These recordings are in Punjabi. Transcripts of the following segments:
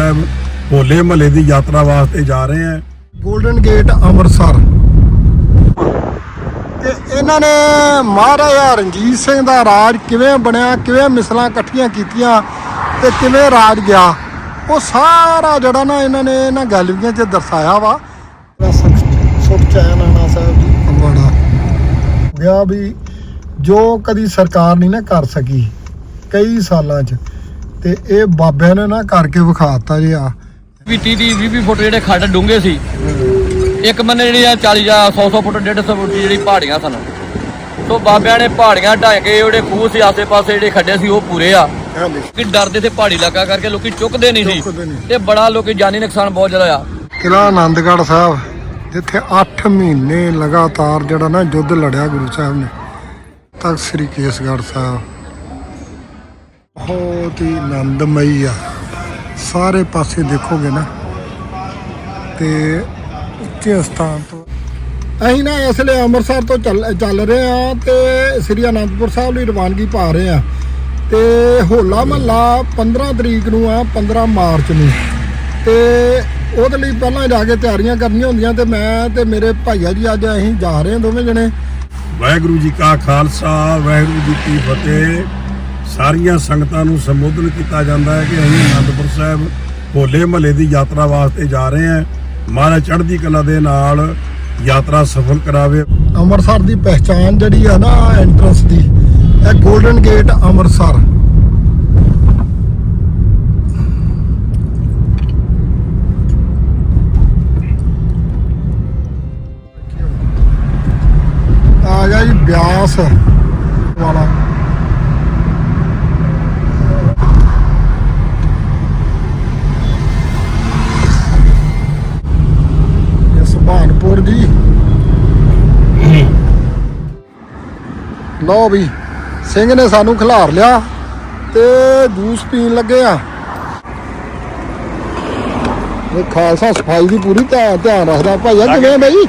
ਸਾਹਿਬ ਹੋਲੇ ਮਹੱਲੇ ਦੀ ਯਾਤਰਾ ਵਾਸਤੇ ਜਾ ਰਹੇ ਹਾਂ 골ਡਨ ਗੇਟ ਅੰਮ੍ਰਿਤਸਰ। ਤੇ ਇਹਨਾਂ ਨੇ ਮਹਾਰਾਜਾ ਰਣਜੀਤ ਸਿੰਘ ਦਾ ਰਾਜ ਕਿਵੇਂ ਬਣਿਆ ਕਿਵੇਂ ਮਿਸਲਾਂ ਇਕੱਠੀਆਂ ਕੀਤੀਆਂ ਤੇ ਕਿਵੇਂ ਰਾਜ ਗਿਆ ਉਹ ਸਾਰਾ ਜਿਹੜਾ ਨਾ ਇਹਨਾਂ ਨੇ ਇਹਨਾਂ ਗੈਲਰੀਆਂ 'ਚ ਦਰਸਾਇਆ ਵਾ। ਸੁਖ ਚੈਨ ਆਣਾ ਸਾਹਿਬ ਜੀ। ਬੜਾ ਗਿਆ ਵੀ ਜੋ ਕਦੀ ਸਰਕਾਰ ਨਹੀਂ ਨਾ ਕਰ ਸਕੀ ਕਈ ਸਾਲਾਂ 'ਚ। ਤੇ ਇਹ ਬਾਬਿਆਂ ਨੇ ਨਾ ਕਰਕੇ ਵਿਖਾਤਾ ਜੀ ਆ। ਵੀ 30 30 20 20 ਫੁੱਟ ਜਿਹੜੇ ਖੱਡ ਡੂੰਘੇ ਸੀ। ਇੱਕ ਬੰਨੇ ਜਿਹੜੀਆਂ 40 ਜਾਂ 100 100 ਫੁੱਟ 150 ਫੁੱਟ ਜਿਹੜੀ ਪਹਾੜੀਆਂ ਸਨ। ਸੋ ਬਾਬਿਆਂ ਨੇ ਪਹਾੜੀਆਂ ਢਾਹ ਕੇ ਜਿਹੜੇ ਖੂਹ ਸੀ ਆਸੇ-ਪਾਸੇ ਜਿਹੜੇ ਖੱਡੇ ਸੀ ਉਹ ਪੂਰੇ ਆ। ਕਿ ਡਰਦੇ ਤੇ ਪਹਾੜੀ ਇਲਾਕਾ ਕਰਕੇ ਲੋਕੀ ਚੁੱਕਦੇ ਨਹੀਂ ਚੁੱਕਦੇ ਨਹੀਂ। ਸੀ ਤੇ ਬੜਾ ਲੋਕੀ ਜਾਨੀ ਨੁਕਸਾਨ ਬਹੁਤ ਜ਼ਿਆਦਾ ਆ ਕਿਲਾ ਆਨੰਦਗੜ੍ਹ ਸਾਹਿਬ ਜਿੱਥੇ 8 ਮਹੀਨੇ ਲਗਾਤਾਰ ਜਿਹੜਾ ਨਾ ਯੁੱਧ ਲੜਿਆ ਗੁਰੂ ਸਾਹਿਬ ਨੇ। ਤਖਤ ਸ੍ਰੀ ਕੇਸਗੜ੍ਹ ਸਾਹਿਬ। ਬਹੁਤ ਹੀ ਆਨੰਦਮਈ ਆ। ਸਾਰੇ ਪਾਸੇ ਦੇਖੋਗੇ ਨਾ ਤੇ ਉੱਚੇ ਸਥਾਨ ਤੋਂ ਅਸੀਂ ਨਾ ਇਸ ਲਈ ਅੰਮ੍ਰਿਤਸਰ ਤੋਂ ਚੱਲ ਚੱਲ ਰਹੇ ਆ ਤੇ ਸ੍ਰੀ ਅਨੰਦਪੁਰ ਸਾਹਿਬ ਲਈ ਰਵਾਨਗੀ ਪਾ ਰਹੇ ਆ ਤੇ ਹੋਲਾ ਮਹੱਲਾ 15 ਤਰੀਕ ਨੂੰ ਆ 15 ਮਾਰਚ ਨੂੰ। ਤੇ ਉਹਦੇ ਲਈ ਪਹਿਲਾਂ ਜਾ ਕੇ ਤਿਆਰੀਆਂ ਕਰਨੀਆਂ ਹੁੰਦੀਆਂ ਤੇ ਮੈਂ ਤੇ ਮੇਰੇ ਭਾਈਆ ਜੀ ਅੱਜ ਅਸੀਂ ਜਾ ਰਹੇ ਹਾਂ ਦੋਵੇਂ ਜਣੇ। ਵਾਹਿਗੁਰੂ ਜੀ ਕਾ ਖਾਲਸਾ, ਵਾਹਿਗੁਰੂ ਜੀ ਕੀ ਫਤਿਹ। ਸਾਰੀਆਂ ਸੰਗਤਾਂ ਨੂੰ ਸੰਬੋਧਨ ਕੀਤਾ ਜਾਂਦਾ ਹੈ ਕਿ ਅਸੀਂ ਅਨੰਦਪੁਰ ਸਾਹਿਬ ਹੋਲੇ ਮਹੱਲੇ ਦੀ ਯਾਤਰਾ ਵਾਸਤੇ ਜਾ ਰਹੇ ਹਾਂ। ਮਹਾਰਾਜ ਚੜ੍ਹਦੀ ਕਲਾ ਦੇ ਨਾਲ ਯਾਤਰਾ ਸਫਲ ਕਰਾਵੇ। ਅੰਮ੍ਰਿਤਸਰ ਦੀ ਪਹਿਚਾਨ ਜਿਹੜੀ ਆ ਨਾ ਐਂਟਰੈਂਸ ਦੀ, ਇਹ 골ਡਨ ਗੇਟ ਅੰਮ੍ਰਿਤਸਰ। ਆ ਗਿਆ ਜੀ ਬਿਆਸ ਵਾਲਾ ਇਹ ਸੁਭਾਨਪੁਰ ਜੀ। ਲਓ ਵੀ ਸਿੰਘ ਨੇ ਸਾਨੂੰ ਖਿਲਾਰ ਲਿਆ ਤੇ ਜੂਸ ਪੀਣ ਲੱਗੇ ਆ। ਇਹ ਖਾਲਸਾ ਸਫ਼ਾਈ ਦੀ ਪੂਰੀ ਧਿਆਨ ਰੱਖਦਾ। ਭਾਈਆ ਕਿਵੇਂ ਬਈ?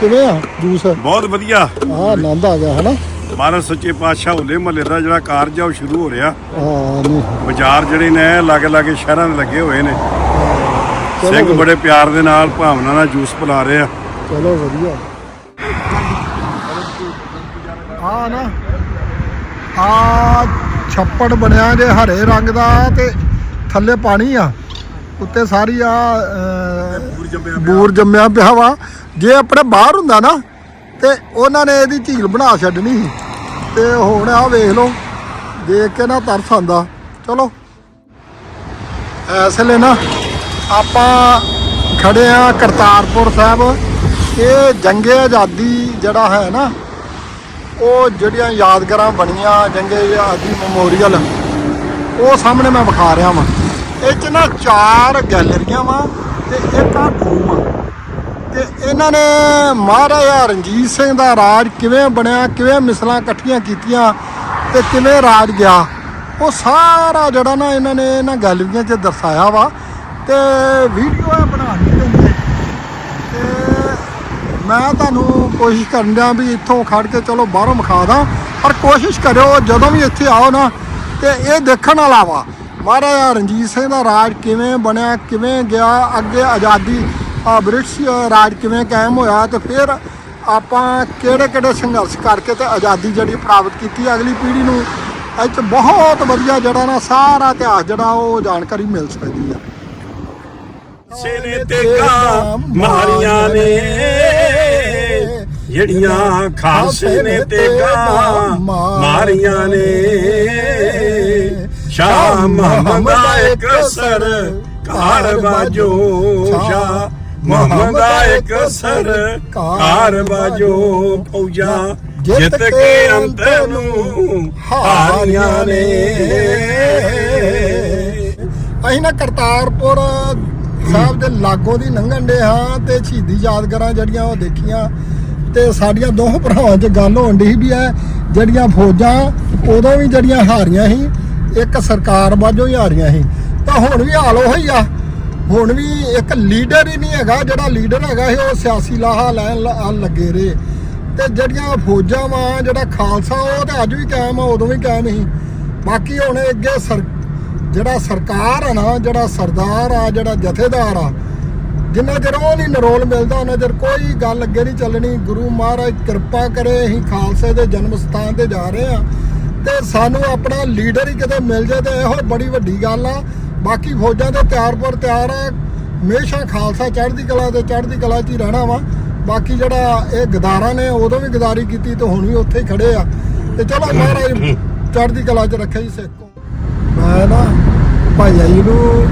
ਕਿਵੇਂ ਆ ਜੂਸ? ਬਹੁਤ ਵਧੀਆ। ਆ ਆਨੰਦ ਆ ਗਿਆ ਹਨਾ? ਮਹਾਰਾਜ ਸੱਚੇ ਪਾਤਸ਼ਾਹ ਹੋਲੇ ਮਹੱਲੇ ਦਾ ਜਿਹੜਾ ਕਾਰਜ ਆ ਉਹ ਸ਼ੁਰੂ ਹੋ ਰਿਹਾ। ਹਾਂ ਬਾਜ਼ਾਰ ਜਿਹੜੇ ਨੇ ਲਾਗੇ ਲਾਗੇ ਸ਼ਹਿਰਾਂ ਦੇ ਲੱਗੇ ਹੋਏ ਨੇ। ਸਿੰਘ। ਬੜੇ ਪਿਆਰ ਦੇ ਨਾਲ ਭਾਵਨਾ ਨਾਲ ਜੂਸ ਪਿਲਾ ਰਹੇ ਆ। ਚਲੋ ਵਧੀਆ। ਆ ਨਾ ਆ ਛੱਪੜ ਬਣਿਆ ਜੇ ਹਰੇ ਰੰਗ ਦਾ ਤੇ ਥੱਲੇ ਪਾਣੀ ਆ। ਉੱਤੇ ਸਾਰੀ ਆ ਬੂਰ ਜੰਮਿਆ ਪਿਆ ਵਾ। ਜੇ ਆਪਣੇ ਬਾਹਰ ਹੁੰਦਾ ਨਾ ਤੇ ਉਹਨਾਂ ਨੇ ਇਹਦੀ ਝੀਲ ਬਣਾ ਛੱਡਣੀ ਸੀ। ਤੇ ਹੁਣ ਆ ਵੇਖ ਲਓ ਦੇਖ ਕੇ ਨਾ ਤਰਸ ਆਂਦਾ ਚਲੋ ਇਸ ਵੇਲੇ ਨਾ ਆਪਾਂ ਖੜੇ ਆ ਕਰਤਾਰਪੁਰ ਸਾਹਿਬ। ਇਹ ਜੰਗੇ ਆਜ਼ਾਦੀ ਜਿਹੜਾ ਹੈ ਨਾ, ਉਹ ਜਿਹੜੀਆਂ ਯਾਦਗਾਰਾਂ ਬਣੀਆਂ ਜੰਗੇ ਆਜ਼ਾਦੀ ਮੈਮੋਰੀਅਲ, ਉਹ ਸਾਹਮਣੇ ਮੈਂ ਵਿਖਾ ਰਿਹਾ ਵਾਂ। ਇਹ ਚ ਨਾ ਚਾਰ ਗੈਲਰੀਆਂ ਵਾਂ ਤੇ ਇੱਕ ਆ ਰੂਮ ਆ ਤੇ ਇਹਨਾਂ ਨੇ ਮਹਾਰਾਜਾ ਰਣਜੀਤ ਸਿੰਘ ਦਾ ਰਾਜ ਕਿਵੇਂ ਬਣਿਆ, ਕਿਵੇਂ ਮਿਸਲਾਂ ਇਕੱਠੀਆਂ ਕੀਤੀਆਂ ਤੇ ਕਿਵੇਂ ਰਾਜ ਗਿਆ, ਉਹ ਸਾਰਾ ਜਿਹੜਾ ਨਾ ਇਹਨਾਂ ਨੇ ਇਹਨਾਂ ਗੈਲਰੀਆਂ 'ਚ ਦਰਸਾਇਆ ਵਾ। ਤੇ ਵੀਡੀਓ ਇਹ ਬਣਾ ਨਹੀਂ ਤੇ ਮੈਂ ਤੁਹਾਨੂੰ ਕੋਸ਼ਿਸ਼ ਕਰਨ ਡਿਆ ਵੀ ਇੱਥੋਂ ਖੜ ਕੇ ਚਲੋ ਬਾਹਰੋਂ ਵਿਖਾ ਦਾਂ। ਪਰ ਕੋਸ਼ਿਸ਼ ਕਰਿਓ, ਜਦੋਂ ਵੀ ਇੱਥੇ ਆਓ ਨਾ, ਤੇ ਇਹ ਦੇਖਣ ਵਾਲਾ ਵਾ। ਮਹਾਰਾਜਾ ਰਣਜੀਤ ਸਿੰਘ ਦਾ ਰਾਜ ਕਿਵੇਂ ਬਣਿਆ, ਕਿਵੇਂ ਗਿਆ, ਅੱਗੇ ਆਜ਼ਾਦੀ ਬ੍ਰਿਟਿਸ਼ ਰਾਜ ਕਿਵੇਂ ਕਾਇਮ ਹੋਇਆ, ਤੇ ਫਿਰ ਆਪਾਂ ਕਿਹੜੇ ਕਿਹੜੇ ਸੰਘਰਸ਼ ਕਰਕੇ ਤੇ ਆਜ਼ਾਦੀ ਜਿਹੜੀ ਪ੍ਰਾਪਤ ਕੀਤੀ ਅਗਲੀ ਪੀੜ੍ਹੀ ਨੂੰ। ਇਹ 'ਚ ਬਹੁਤ ਵਧੀਆ ਜਿਹੜਾ ਨਾ ਸਾਰਾ ਇਤਿਹਾਸ ਜਿਹੜਾ ਉਹ ਜਾਣਕਾਰੀ ਮਿਲ ਸਕਦੀ ਆ। ਸੇਨੇ ਤੇਗਾ ਮਾਰੀਆਂ ਨੇ ਜਿਹੜੀਆਂ ਖਾਲਸੇ ਨੇ ਤੇਗਾ ਮਾਰੀਆਂ ਨੇ। ਸ਼ਾਹ ਮੁਹੰਮਦ ਇੱਕ ਸਰ ਕਾਰ ਬਾਜੋ ਸ਼ਾਹ ਮੁਹੰਮਦ ਇੱਕ ਸਰ ਕਾਰ ਬਾਜੋ ਫੌਜਾਂ ਜਿੱਤ ਕੇ ਅੰਤ ਨੂੰ ਹਾਰੀਆਂ ਨੇ। ਅਸੀਂ ਨਾ ਕਰਤਾਰਪੁਰ ਸਾਹਿਬ ਦੇ ਲਾਗੋਂ ਦੀ ਲੰਘਣ ਦੇ ਹਾਂ ਤੇ ਸ਼ਹੀਦੀ ਯਾਦਗਾਰਾਂ ਜਿਹੜੀਆਂ ਉਹ ਦੇਖੀਆਂ ਤੇ ਸਾਡੀਆਂ ਦੋਹਾਂ ਭਰਾਵਾਂ 'ਚ ਗੱਲ ਹੋਣ ਦੀ ਵੀ ਹੈ, ਜਿਹੜੀਆਂ ਫੌਜਾਂ ਉਦੋਂ ਵੀ ਜਿਹੜੀਆਂ ਹਾਰੀਆਂ ਸੀ, ਇੱਕ ਸਰਕਾਰ ਵਾਜੋਂ ਹੀ ਹਾਰੀਆਂ ਸੀ। ਤਾਂ ਹੁਣ ਵੀ ਹਾਲ ਉਹ ਹੀ ਆ। ਹੁਣ ਵੀ ਇੱਕ ਲੀਡਰ ਹੀ ਨਹੀਂ ਹੈਗਾ, ਜਿਹੜਾ ਲੀਡਰ ਹੈਗਾ ਸੀ, ਉਹ ਸਿਆਸੀ ਲਾਹਾ ਲੈਣ ਲ- ਲੱਗੇ ਰਹੇ। ਤੇ ਜਿਹੜੀਆਂ ਫੌਜਾਂ ਵਾ, ਜਿਹੜਾ ਖਾਲਸਾ, ਉਹ ਤੇ ਅੱਜ ਵੀ ਕਾਇਮ ਆ, ਉਦੋਂ ਵੀ ਕਾਇਮ ਸੀ। ਬਾਕੀ ਹੁਣ ਅੱਗੇ ਸਰ ਜਿਹੜਾ ਸਰਕਾਰ ਆ ਨਾ, ਜਿਹੜਾ ਸਰਦਾਰ ਆ, ਜਿਹੜਾ ਜਥੇਦਾਰ ਆ, ਜਿੰਨਾ ਚਿਰ ਉਹ ਨਹੀਂ ਨਰੋਲ ਮਿਲਦਾ, ਉਹਨਾਂ ਚਿਰ ਕੋਈ ਗੱਲ ਅੱਗੇ ਨਹੀਂ ਚੱਲਣੀ। ਗੁਰੂ ਮਹਾਰਾਜ ਕਿਰਪਾ ਕਰੇ, ਅਸੀਂ ਖਾਲਸੇ ਦੇ ਜਨਮ ਸਥਾਨ ਤੇ ਜਾ ਰਹੇ ਆ ਤੇ ਸਾਨੂੰ ਆਪਣਾ ਲੀਡਰ ਹੀ ਕਿਤੇ ਮਿਲ ਜੇ ਤੇ ਇਹੋ ਬੜੀ ਵੱਡੀ ਗੱਲ ਆ। ਬਾਕੀ ਫੌਜਾਂ ਦੇ ਤਿਆਰ ਪਰ ਤਿਆਰ ਆ। ਹਮੇਸ਼ਾ ਖਾਲਸਾ ਚੜ੍ਹਦੀ ਕਲਾ ਤੇ ਚੜ੍ਹਦੀ ਕਲਾ 'ਚ ਹੀ ਰਹਿਣਾ ਵਾ। ਬਾਕੀ ਜਿਹੜਾ ਇਹ ਗਦਾਰਾਂ ਨੇ, ਉਦੋਂ ਵੀ ਗਦਾਰੀ ਕੀਤੀ ਤੇ ਹੁਣ ਵੀ ਉੱਥੇ ਹੀ ਖੜੇ ਆ। ਤੇ ਚਲੋ ਮਹਾਰਾਜ, ਚੜ੍ਹਦੀ ਕਲਾ 'ਚ ਰੱਖੇ ਜੀ, ਸਿੱਖ ਮੈਂ ਨਾ ਭਾਈਆ ਜੀ ਨੂੰ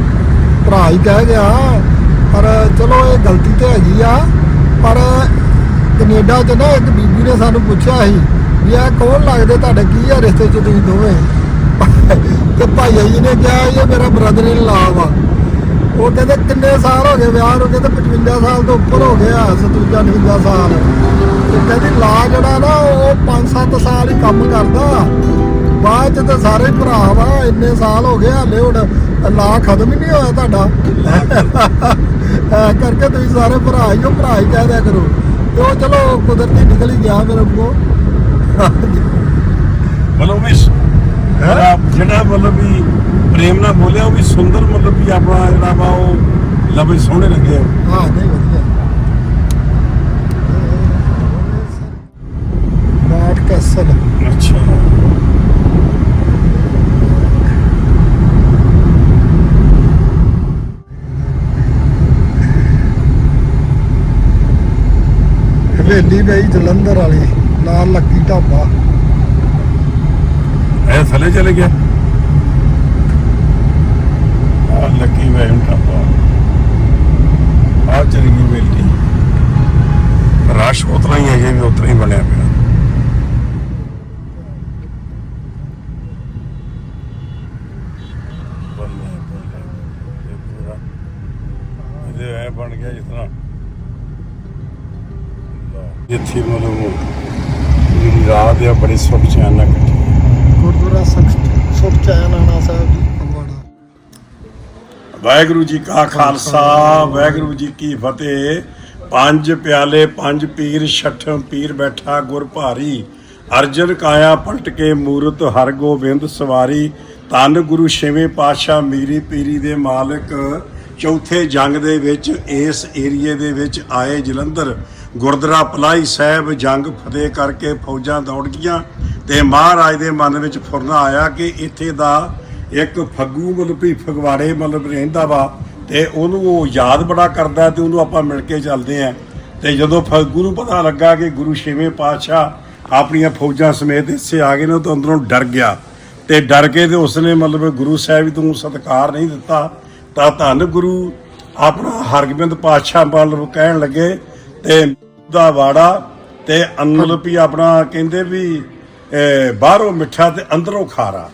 ਭਰਾ ਹੀ ਕਹਿ ਗਿਆ, ਪਰ ਚਲੋ ਇਹ ਗਲਤੀ ਤੇ ਹੈਗੀ ਆ, ਪਰ ਕੈਨੇਡਾ 'ਚ ਨਾ ਇੱਕ ਬੀਬੀ ਨੇ ਸਾਨੂੰ ਪੁੱਛਿਆ ਸੀ ਵੀ ਇਹ ਕੌਣ ਲੱਗਦੇ, ਤੁਹਾਡੇ ਕੀ ਆ ਰਿਸ਼ਤੇ 'ਚ ਤੁਸੀਂ ਦੋਵੇਂ? ਤੇ ਭਾਈਆ ਜੀ ਨੇ ਕਿਹਾ ਇਹ ਮੇਰਾ ਬ੍ਰਦਰ ਇਨ ਲਾ ਵਾ। ਉਹ ਕਹਿੰਦੇ ਕਿੰਨੇ ਸਾਲ ਹੋ ਗਏ ਵਿਆਹ ਨੂੰ, ਕਹਿੰਦੇ 55 ਸਾਲ ਤੋਂ ਉੱਪਰ ਹੋ ਗਿਆ 57 58 ਸਾਲ। ਤੇ ਕਹਿੰਦੀ ਲਾ ਜਿਹੜਾ ਨਾ, ਉਹ 5-7 ਸਾਲ ਹੀ ਕੰਮ ਕਰਦਾ। ਬਾਅਦ ਚ ਤਾਂ ਸਾਰੇ ਭਰਾ ਵਾ ਇੰਨੇ ਸਾਲ ਹੋ ਗਏ ਹਾਲੇ ਹੁਣ ਲਾ ਖਤਮ ਹੀ ਨਹੀਂ ਹੋਇਆ ਤੁਹਾਡਾ। ਐ ਕਰਕੇ ਤੁਸੀਂ ਸਾਰੇ ਭਰਾ ਹੀ ਹੋ ਭਰਾ ਹੀ ਕਹਿ ਦਿਆ ਕਰੋ। ਤੇ ਉਹ ਚਲੋ ਕੁਦਰਤੀ ਨਿਕਲ ਹੀ ਗਿਆ ਮੇਰੇ ਕੋਲ। ਮਤਲਬ ਵੀ ਜਿਹੜਾ ਮਤਲਬ ਵੀ ਪ੍ਰੇਮ ਨਾਲ ਬੋਲਿਆ ਉਹ ਵੀ ਸੁੰਦਰ ਮਤਲਬ ਵੀ ਆਪਣਾ ਜਿਹੜਾ ਵਾ ਉਹ ਲਫ਼ਜ਼ ਸੋਹਣੇ ਲੱਗੇ ਹਾਂ ਨਹੀਂ ਵਧੀਆ। ਬਾਟ ਕੈਸਲ ਅੱਛਾ। ਹਵੇਲੀ ਬਈ ਜਲੰਧਰ ਵਾਲੀ, ਨਾਲ ਲੱਕੀ ਢਾਬਾ। ਇਹ ਥੱਲੇ ਚਲੇ ਗਿਆ? ਆ ਲੱਕੀ ਵੈਨ ਟਾਪਾ ਆ ਚਲੀ ਗਈ ਬੇਟੀ ਰਸ਼ ਉਤਰਾ ਹੀ ਹੈ ਜੇ ਵੀ ਉਤਨਾ ਹੀ ਬਣਿਆ ਪਿਆ ਬੱਲੇ, ਬੱਲੇ, ਇਹ ਪੂਰਾ ਇਹਦੇ ਐ ਬਣ ਗਿਆ ਜਿਸ ਤਰ੍ਹਾਂ ਲਓ, ਇੱਥੇ ਮਤਲਬ ਜਿਹੜੀ ਰਾਤ ਆ ਬੜੀ ਸੁੱਖ ਚੈਨ ਨਾਲ ਕੱਟੀ ਗੁਰਦੁਆਰਾ ਸੁਖ ਚੈਨ ਆਣਾ ਸਾਹਿਬ ਜੀ ਫਗਵਾੜਾ ਵਾਹਿਗੁਰੂ ਜੀ ਕਾ ਖਾਲਸਾ ਵਾਹਿਗੁਰੂ ਜੀ ਕੀ ਫਤਿਹ। ਪੰਜ ਪਿਆਲੇ ਪੰਜ ਪੀਰ ਛਠਮ ਪੀਰ ਬੈਠਾ ਗੁਰ ਭਾਰੀ। ਅਰਜਨ ਕਾਇਆ ਪਲਟ ਕੇ ਮੂਰਤ ਹਰ ਗੋਬਿੰਦ ਸਵਾਰੀ। ਧੰਨ ਗੁਰੂ ਛੇਵੇਂ ਪਾਤਸ਼ਾਹ ਮੀਰੀ ਪੀਰੀ ਦੇ ਮਾਲਕ। ਚੌਥੇ ਜੰਗ ਦੇ ਵਿੱਚ ਇਸ ਏਰੀਏ ਦੇ ਵਿੱਚ ਆਏ ਜਲੰਧਰ। ਗੁਰਦੁਆਰਾ ਪਲਾਈ ਸਾਹਿਬ ਜੰਗ ਫਤਿਹ ਕਰਕੇ ਫੌਜਾਂ ਦੌੜ ਗਈਆਂ ਤੇ ਮਹਾਰਾਜ ਦੇ ਮਨ ਵਿੱਚ ਫੁਰਨਾ ਆਇਆ ਕਿ ਇੱਥੇ ਦਾ ਇੱਕ ਫੱਗੂ ਮਤਲਬ ਵੀ ਫਗਵਾੜੇ ਮਤਲਬ ਰਹਿੰਦਾ ਵਾ ਤੇ ਉਹਨੂੰ ਉਹ ਯਾਦ ਬੜਾ ਕਰਦਾ ਤੇ ਉਹਨੂੰ ਆਪਾਂ ਮਿਲ ਕੇ ਚੱਲਦੇ ਆਂ। ਤੇ ਜਦੋਂ ਫੱਗੂ ਨੂੰ ਪਤਾ ਲੱਗਾ ਕਿ ਗੁਰੂ ਛੇਵੇਂ ਪਾਤਸ਼ਾਹ ਆਪਣੀਆਂ ਫੌਜਾਂ ਸਮੇਤ ਇੱਥੇ ਆ ਗਏ ਨੇ ਤਾਂ ਅੰਦਰੋਂ ਡਰ ਗਿਆ। ਤੇ ਡਰ ਕੇ ਤੇ ਉਸਨੇ ਮਤਲਬ ਗੁਰੂ ਸਾਹਿਬ ਤੋਂ ਸਤਿਕਾਰ ਨਹੀਂ ਦਿੱਤਾ। ਤਾਂ ਧੰਨ ਗੁਰੂ, ਆਪਣਾ ਹਰਗੋਬਿੰਦ ਪਾਤਸ਼ਾਹ ਮਤਲਬ ਕਹਿਣ ਲੱਗੇ ਤੇ ਦਾ ਵਾੜਾ ਤੇ ਮਤਲਬ ਵੀ ਆਪਣਾ ਕਹਿੰਦੇ ਵੀ ਬਾਹਰੋਂ ਮਿੱਠਾ ਤੇ ਅੰਦਰੋਂ ਖਾਰਾ।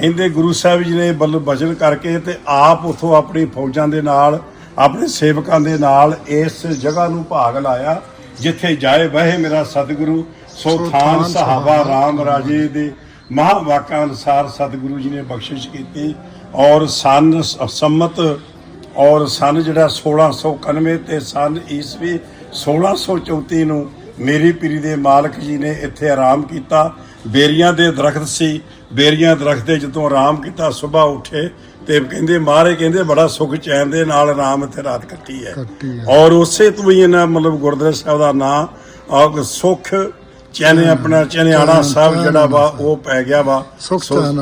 ਕਹਿੰਦੇ ਗੁਰੂ ਸਾਹਿਬ ਜੀ ਨੇ ਬੱਲ ਬਚਨ ਕਰਕੇ ਤੇ ਆਪ ਉਥੋਂ ਆਪਣੀ ਫੌਜਾਂ ਦੇ ਨਾਲ ਆਪਣੇ ਸੇਵਕਾਂ ਦੇ ਨਾਲ ਇਸ ਜਗ੍ਹਾ ਨੂੰ ਭਾਗ ਲਾਇਆ ਜਿੱਥੇ ਜਾਏ ਵਹਿ ਮੇਰਾ ਸਤਿਗੁਰੂ ਸੋ ਥਾਨ ਸਹਾਵਾ RAM ਰਾਜੇ ਦੇ। ਮਹਾਵਾਕਾਂ ਅਨੁਸਾਰ ਸਤਿਗੁਰੂ ਜੀ ਨੇ ਬਖਸ਼ਿਸ਼ ਕੀਤੀ ਔਰ ਸਨ ਸੰਮਤ ਔਰ ਸਨ ਜਿਹੜਾ 1691 ਤੇ ਸਨ ਈਸਵੀ 1634 ਨੂੰ ਮੇਰੀ ਪੀਰੀ ਦੇ ਮਾਲਕ ਜੀ ਨੇ ਇੱਥੇ ਆਰਾਮ ਕੀਤਾ। ਬੇਰੀਆਂ ਦੇ ਦਰਖਤ ਸੀ। ਬੇਰੀਆਂ ਦਰਖਤ ਤੇ ਜਦੋਂ ਆਰਾਮ ਕੀਤਾ ਸਵੇਰ ਉੱਠੇ ਤੇ ਕਹਿੰਦੇ ਮਹਾਰਾਜ ਕਹਿੰਦੇ ਬੜਾ ਸੁਖ ਚੈਨ ਦੇ ਨਾਲ ਆਰਾਮ ਇੱਥੇ ਰਾਤ ਕੱਟੀ ਹੈ। ਔਰ ਉਸੇ ਤੋਂ ਹੀ ਇਹਨਾਂ ਮਤਲਬ ਗੁਰਦੁਆਰਾ ਸਾਹਿਬ ਦਾ ਨਾਂ ਔਰ ਸੁਖ ਚੈਨ ਆਪਣਾ ਚੈਨਿਆਣਾ ਸਾਹਿਬ ਜਿਹੜਾ ਵਾ ਉਹ ਪੈ ਗਿਆ ਵਾ।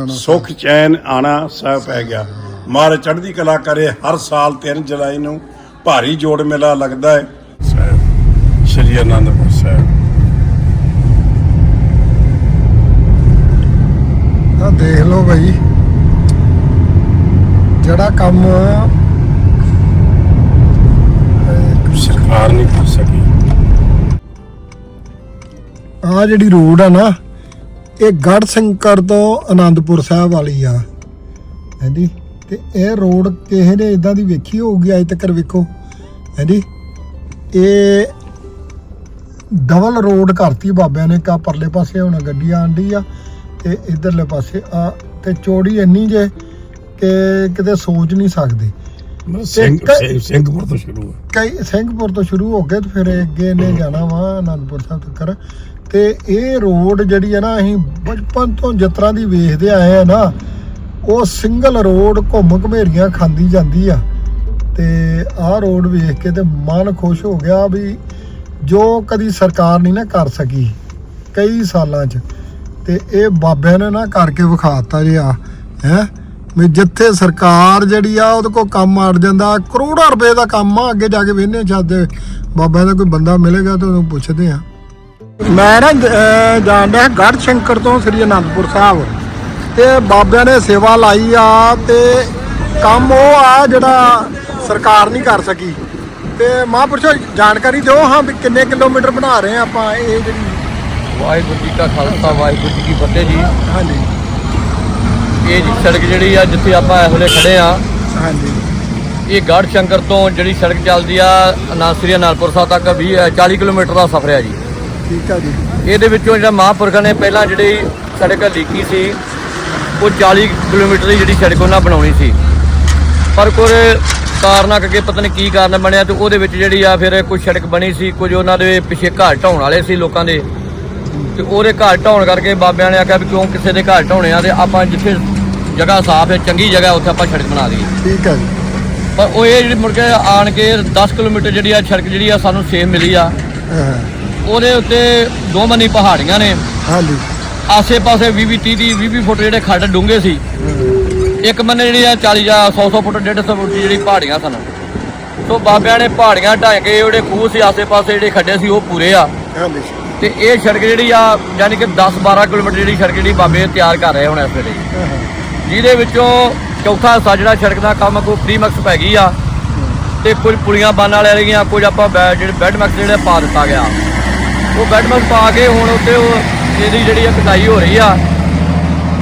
ਸੁੱਖ ਚੈਨ ਆਣਾ ਸਾਹਿਬ। ਪੈ ਗਿਆ। ਮਹਾਰਾਜ ਚੜ੍ਹਦੀ ਕਲਾ ਕਰੇ ਹਰ ਸਾਲ 3 ਜੁਲਾਈ ਨੂੰ ਭਾਰੀ ਜੋੜ ਮੇਲਾ ਲੱਗਦਾ ਹੈ। ਸ਼੍ਰੀ ਅਨੰਦਪੁਰ ਸਾਹਿਬ ਆ ਦੇਖ ਲਓ ਭਾਈ ਜਿਹੜਾ ਕੰਮ ਸਰਕਾਰ ਨਹੀਂ ਕਰ ਸਕੀ। ਆ ਜਿਹੜੀ ਰੋਡ ਆ ਨਾ ਇਹ ਗੜ ਸ਼ੰਕਰ ਤੋਂ ਆਨੰਦਪੁਰ ਸਾਹਿਬ ਵਾਲੀ ਆ। ਹਾਂਜੀ ਤੇ ਇਹ ਰੋਡ ਕਿਸੇ ਨੇ ਇਦਾਂ ਦੀ ਵੇਖੀ ਹੋਊਗੀ ਅਜੇ ਤੱਕ ਵੇਖੋ। ਹਾਂਜੀ ਇਹ ਡਬਲ ਰੋਡ ਕਰਤੀ ਬਾਬਿਆਂ ਨੇ ਕਾ ਪਰਲੇ ਪਾਸੇ ਹੁਣ ਗੱਡੀ ਆਂਦੀ ਆ ਤੇ ਇਧਰਲੇ ਪਾਸੇ ਆ ਤੇ ਚੌੜੀ ਇੰਨੀ ਜੇ ਕਿ ਕਿਤੇ ਸੋਚ ਨਹੀਂ ਸਕਦੇ। ਸਿੰਘਪੁਰ ਤੋਂ ਸ਼ੁਰੂ ਹੈ ਕਈ ਸਿੰਘਪੁਰ ਤੋਂ ਸ਼ੁਰੂ ਹੋ ਕੇ ਤੇ ਫਿਰ ਅੱਗੇ ਨੇ ਜਾਣਾ ਵਾ ਅਨੰਦਪੁਰ ਸਾਹਿਬ ਤੱਕ ਤੇ ਇਹ ਰੋਡ ਜਿਹੜੀ ਹੈ ਨਾ ਅਸੀਂ ਬਚਪਨ ਤੋਂ ਜਤਰਾ ਦੀ ਵੇਖਦੇ ਆਏ ਆ ਨਾ ਉਹ ਸਿੰਗਲ ਰੋਡ ਘੁੰਮ ਘਮੇਰੀਆਂ ਖਾਂਦੀ ਜਾਂਦੀ ਆ। ਤੇ ਆਹ ਰੋਡ ਵੇਖ ਕੇ ਤੇ ਮਨ ਖੁਸ਼ ਹੋ ਗਿਆ ਵੀ ਜੋ ਕਦੀ ਸਰਕਾਰ ਨਹੀਂ ਨਾ ਕਰ ਸਕੀ ਕਈ ਸਾਲਾਂ 'ਚ, ਤੇ ਇਹ ਬਾਬਿਆਂ ਨੇ ਨਾ ਕਰਕੇ ਵਿਖਾਤਾ ਜੀ ਆ ਹੈ? ਵੀ ਜਿੱਥੇ ਸਰਕਾਰ ਜਿਹੜੀ ਆ, ਉਹਦੇ ਕੋਲ ਕੰਮ ਅੜ ਜਾਂਦਾ, ਕਰੋੜਾਂ ਰੁਪਏ ਦਾ ਕੰਮ ਆ, ਅੱਗੇ ਜਾ ਕੇ ਵੇਹਨੇ ਚਾਹਦੇ ਬਾਬਿਆਂ ਦਾ ਕੋਈ ਬੰਦਾ ਮਿਲੇਗਾ ਤਾਂ ਉਹਨੂੰ ਪੁੱਛਦੇ ਆ ਮੈਂ ਨਾ ਜਾਣਦਾ ਜਾਣ ਗੜ ਸ਼ੰਕਰ ਤੋਂ ਸ੍ਰੀ ਅਨੰਦਪੁਰ ਸਾਹਿਬ। ਤੇ ਬਾਬਿਆਂ ਨੇ ਸੇਵਾ ਲਾਈ ਆ, ਤੇ ਕੰਮ ਉਹ ਆ ਜਿਹੜਾ ਸਰਕਾਰ ਨਹੀਂ ਕਰ ਸਕੀ। ਤੇ ਮਹਾਂਪੁਰਸ਼ੋ ਜਾਣਕਾਰੀ ਦਿਓ ਹਾਂ ਵੀ ਕਿੰਨੇ ਕਿਲੋਮੀਟਰ ਬਣਾ ਰਹੇ ਆ ਆਪਾਂ ਇਹ ਜਿਹੜੀ ਵਾਹਿਗੁਰੂ ਜੀ ਕਾ ਖਾਲਸਾ ਵਾਹਿਗੁਰੂ ਜੀ ਕੀ ਫਤਿਹ ਜੀ। ਹਾਂਜੀ। ਇਹ ਜੀ ਸੜਕ ਜਿਹੜੀ ਆ ਜਿੱਥੇ ਆਪਾਂ ਇਸ ਵੇਲੇ ਖੜੇ ਆ ਹਾਂਜੀ। ਇਹ ਗੜ ਸ਼ੰਕਰ ਤੋਂ ਜਿਹੜੀ ਸੜਕ ਚੱਲਦੀ ਆ ਅਨਾਸਰੀ ਅਨਾਲਪੁਰ ਸਾਹਿਬ ਤੱਕ 20 40 ਕਿਲੋਮੀਟਰ ਦਾ ਸਫ਼ਰ ਹੈ ਜੀ। ਠੀਕ ਆ ਜੀ। ਇਹਦੇ ਵਿੱਚੋਂ ਜਿਹੜਾ ਮਹਾਂਪੁਰਖਾਂ ਨੇ ਪਹਿਲਾਂ ਜਿਹੜੀ ਸੜਕ ਲੀਕੀ ਸੀ ਉਹ 40 ਕਿਲੋਮੀਟਰ ਦੀ ਜਿਹੜੀ ਸੜਕ ਉਹਨਾਂ ਬਣਾਉਣੀ ਸੀ। ਪਰ ਕੁਝ ਕਾਰਨਾਂ ਕਰਕੇ ਪਤਾ ਨਹੀਂ ਕੀ ਕਾਰਨ ਬਣਿਆ ਤੇ ਉਹਦੇ ਵਿੱਚ ਜਿਹੜੀ ਆ ਫਿਰ ਕੁਝ ਸੜਕ ਬਣੀ ਸੀ ਕੁਝ ਉਹਨਾਂ ਦੇ ਪਿੱਛੇ ਘਰ ਢਾਉਣ ਵਾਲੇ ਸੀ ਲੋਕਾਂ ਦੇ। ਤੇ ਉਹਦੇ ਘਰ ਢਾਉਣ ਕਰਕੇ ਬਾਬਿਆਂ ਨੇ ਆਖਿਆ ਵੀ ਕਿਉਂ ਕਿਸੇ ਦੇ ਘਰ ਢਾਉਣੇ ਆ ਤੇ ਆਪਾਂ ਜਿੱਥੇ ਜਗ੍ਹਾ ਸਾਫ਼ ਹੈ ਚੰਗੀ ਜਗ੍ਹਾ ਉੱਥੇ ਆਪਾਂ ਸੜਕ ਬਣਾ ਦਈਏ। ਠੀਕ ਆ ਜੀ। ਪਰ ਉਹ ਇਹ ਜਿਹੜੀ ਮੁੜ ਕੇ ਆਣ ਕੇ 10 ਕਿਲੋਮੀਟਰ ਜਿਹੜੀ ਆ ਸੜਕ ਜਿਹੜੀ ਆ ਸਾਨੂੰ ਸੇਫ ਮਿਲੀ ਆ। ਹਾਂ, ਉਹਦੇ ਉੱਤੇ ਦੋ ਮਨੀ ਪਹਾੜੀਆਂ ਨੇ। ਹਾਂਜੀ। ਆਸੇ-ਪਾਸੇ 20 30 ਦੀ 20 ਫੁੱਟ ਜਿਹੜੇ ਖੱਡ ਡੂੰਘੇ ਸੀ। ਇੱਕ ਬੰਨੇ ਜਿਹੜੀ ਆ 40 ਜਾਂ 100 100 ਫੁੱਟ 150 ਫੁੱਟ ਜਿਹੜੀ ਪਹਾੜੀਆਂ ਸਨ। ਸੋ ਬਾਬਿਆਂ ਨੇ ਪਹਾੜੀਆਂ ਢਾਹ ਕੇ ਜਿਹੜੇ ਖੂਹ ਸੀ ਆਸੇ-ਪਾਸੇ ਜਿਹੜੇ ਖੱਡੇ ਸੀ ਉਹ ਪੂਰੇ ਆ। ਹਾਂਜੀ। ਤੇ ਇਹ ਸੜਕ ਜਿਹੜੀ ਆ ਯਾਨੀ ਕਿ 10 12 ਕਿਲੋਮੀਟਰ ਜਿਹੜੀ ਸੜਕ ਜਿਹੜੀ ਬਾਬੇ ਤਿਆਰ ਕਰ ਰਹੇ ਹੁਣ ਇਸ ਵੇਲੇ। ਜਿਹਦੇ ਵਿੱਚੋਂ ਚੌਥਾ ਹਿੱਸਾ ਜਿਹੜਾ ਸੜਕ ਦਾ ਕੰਮ ਕੋਈ ਪ੍ਰੀਮੈਕਸ ਪੈ ਗਈ ਆ ਤੇ ਕੁਝ ਪੁਲੀਆਂ ਬੰਨ ਵਾਲੇ ਗਈਆਂ ਕੁਝ ਆਪਾਂ ਜਿਹੜੇ ਬੈੱਡ ਮੈਕਸ ਜਿਹੜੇ ਪਾ ਦਿੱਤਾ ਗਿਆ। ਉਹ ਬੈੱਡ ਮੈਕਸ ਪਾ ਕੇ ਹੁਣ ਉੱਤੇ ਉਹ ਇਹਦੀ ਜਿਹੜੀ ਕਟਾਈ ਹੋ ਰਹੀ ਆ